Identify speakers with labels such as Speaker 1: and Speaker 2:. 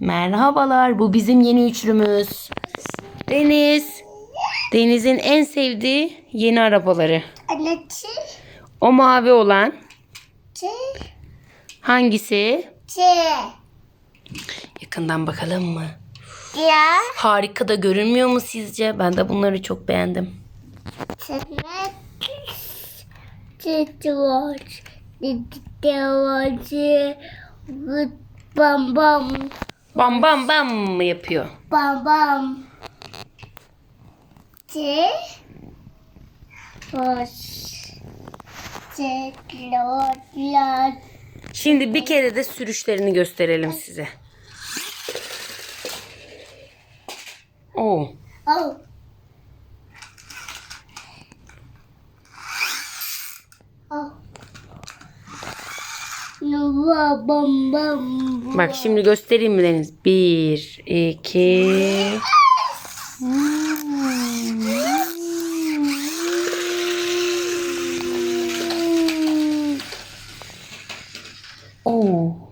Speaker 1: Merhabalar. Bu bizim yeni üçlümüz. Deniz. Deniz'in en sevdiği yeni arabaları.
Speaker 2: Çi.
Speaker 1: O mavi olan
Speaker 2: Çi.
Speaker 1: hangisi?
Speaker 2: Çi.
Speaker 1: Yakından bakalım mı?
Speaker 2: Ya.
Speaker 1: Harika da görünmüyor mu sizce? Ben de bunları çok beğendim.
Speaker 2: Bam bam.
Speaker 1: Bam bam bam mı yapıyor?
Speaker 2: Bam bam. Çi. Hoş. Çikolata.
Speaker 1: Şimdi bir kere de sürüşlerini gösterelim size. Oo.
Speaker 2: Oh. Oh. Bam bam.
Speaker 1: Bak şimdi göstereyim mi Deniz? Bir, iki. Oo.